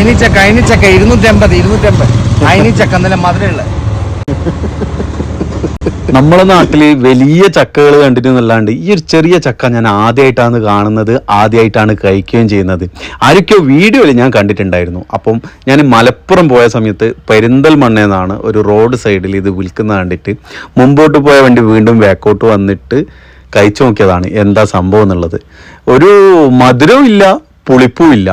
അയിനിച്ചക്ക അയിനിച്ചക്ക ഇരുന്നൂറ്റമ്പത് ഇരുന്നൂറ്റമ്പത്. അയിനിച്ചക്ക എന്നല്ല മധുരമുള്ള. നമ്മളെ നാട്ടിൽ വലിയ ചക്കകൾ കണ്ടിരുന്നല്ലാണ്ട് ഈ ഒരു ചെറിയ ചക്ക ഞാൻ ആദ്യമായിട്ടാണ് കാണുന്നത് ആദ്യമായിട്ടാണ് കഴിക്കുകയും ചെയ്യുന്നത്. ആരൊക്കെയോ വീഡിയോയിൽ ഞാൻ കണ്ടിട്ടുണ്ടായിരുന്നു. അപ്പം ഞാൻ മലപ്പുറം പോയ സമയത്ത് പെരിന്തൽമണ്ണയെന്നാണ് ഒരു റോഡ് സൈഡിൽ ഇത് വിൽക്കുന്നത് കണ്ടിട്ട് മുമ്പോട്ട് പോയ വണ്ടി വീണ്ടും ബാക്കോട്ട് വന്നിട്ട് കഴിച്ചു നോക്കിയതാണ് എന്താ സംഭവം എന്നുള്ളത്. ഒരു മധുരവും ഇല്ല പുളിപ്പും ഇല്ല.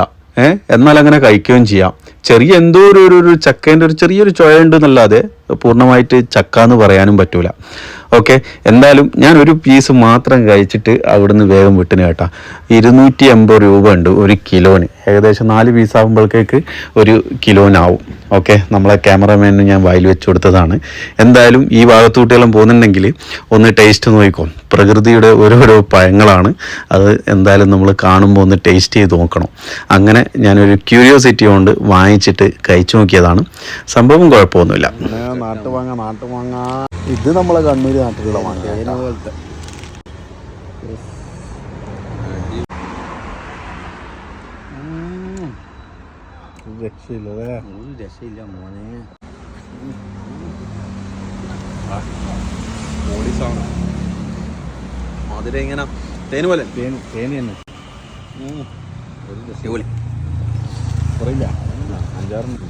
എന്നാൽ അങ്ങനെ കഴിക്കുകയും ചെയ്യാം. ചെറിയ എന്തോ ഒരു ഒരു ചക്കേന്റെ ഒരു ചെറിയൊരു ചുഴ ഉണ്ട് എന്നല്ലാതെ പൂർണമായിട്ട് ചക്ക എന്ന് പറയാനും പറ്റൂല. ഓക്കെ എന്തായാലും ഞാൻ ഒരു പീസ് മാത്രം കഴിച്ചിട്ട് അവിടുന്ന് വേഗം വിട്ടിന് കേട്ടാ. ഇരുന്നൂറ്റി എൺപത് രൂപ ഉണ്ട് ഒരു കിലോന്. ഏകദേശം നാല് പീസ് ആകുമ്പോഴത്തേക്ക് ഒരു കിലോനാവും. ഓക്കെ നമ്മളെ ക്യാമറമാനും ഞാൻ വായിൽ വെച്ച് കൊടുത്തതാണ്. എന്തായാലും ഈ ഭാഗത്തൂട്ടിയെല്ലാം പോകുന്നുണ്ടെങ്കിൽ ഒന്ന് ടേസ്റ്റ് നോക്കിക്കോ. പ്രകൃതിയുടെ ഓരോരോ പഴങ്ങളാണ്. അത് എന്തായാലും നമ്മൾ കാണുമ്പോൾ ഒന്ന് ടേസ്റ്റ് ചെയ്ത് നോക്കണം. അങ്ങനെ ഞാനൊരു ക്യൂരിയോസിറ്റി കൊണ്ട് വാങ്ങിച്ചിട്ട് കഴിച്ചു നോക്കിയതാണ്. സംഭവം കുഴപ്പമൊന്നുമില്ല. നാട്ടുമാങ്ങ നാട്ടുമാങ്ങ ഇത് നമ്മളെ കണ്ണൂര് നാട്ടിലുള്ള മാങ്ങ പോലത്തെ? രക്ഷയില്ല ഒരു രക്ഷയില്ല മോനെ. മധുരം എങ്ങനെ? തേന് പോലെ? തേന് തേന് തന്നെ. ഒരു രക്ഷ പോലെ കുറയില്ല അഞ്ചാറുണ്ട്